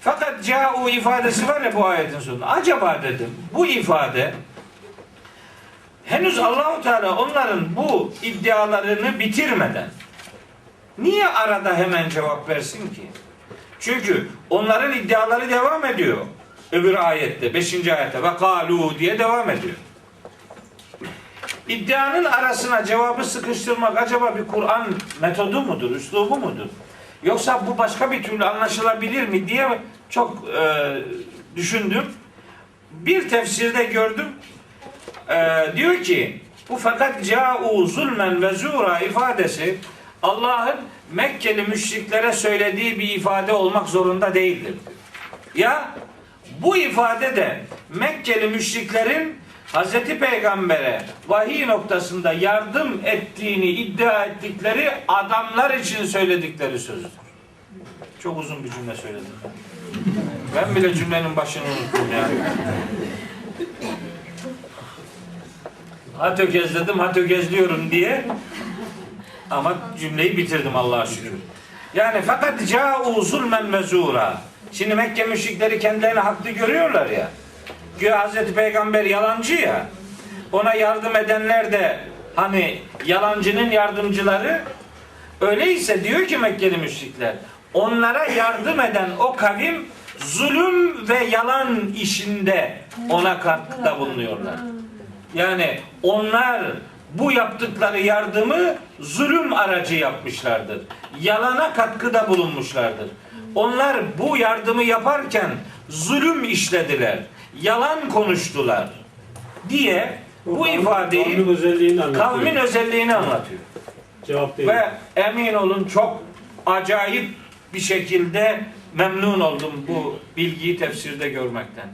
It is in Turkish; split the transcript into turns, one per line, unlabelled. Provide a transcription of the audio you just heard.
Fakat ca'u ifadesi var ya bu ayetin sonunda. Acaba dedim bu ifade henüz Allahu Teala onların bu iddialarını bitirmeden niye arada hemen cevap versin ki? Çünkü onların iddiaları devam ediyor. Öbür ayette, 5. ayette ve kalu diye devam ediyor. İddianın arasına cevabı sıkıştırmak acaba bir Kur'an metodu mudur, üslubu mudur? Yoksa bu başka bir türlü anlaşılabilir mi diye çok e, düşündüm. Bir tefsirde gördüm. E, diyor ki bu fakat ca'u zulmen ve zura ifadesi Allah'ın Mekkeli müşriklere söylediği bir ifade olmak zorunda değildir. Ya bu ifade de Mekkeli müşriklerin Hazreti Peygamber'e vahiy noktasında yardım ettiğini iddia ettikleri adamlar için söyledikleri sözdür. Çok uzun bir cümle söyledim ben. Bile cümlenin başını unuttum yani. Ha tökezledim, ha tökezliyorum diye ama cümleyi bitirdim Allah'a şükür. Yani fakat ca'u zulmen mezura. Şimdi Mekke müşrikleri kendilerini haklı görüyorlar ya. Güya Hazreti Peygamber yalancı ya. Ona yardım edenler de hani yalancının yardımcıları. Öyleyse diyor ki Mekkeli müşrikler onlara yardım eden o kavim zulüm ve yalan işinde ona katkıda bulunuyorlar. Yani onlar bu yaptıkları yardımı zulüm aracı yapmışlardır. Yalana katkıda bulunmuşlardır. Onlar bu yardımı yaparken zulüm işlediler. Yalan konuştular diye bu
Kavmin
ifadeyi
özelliğini anlatıyor.
kavmin özelliğini anlatıyor.
Cevap değil.
Ve emin olun çok acayip bir şekilde memnun oldum bu bilgiyi tefsirde görmekten.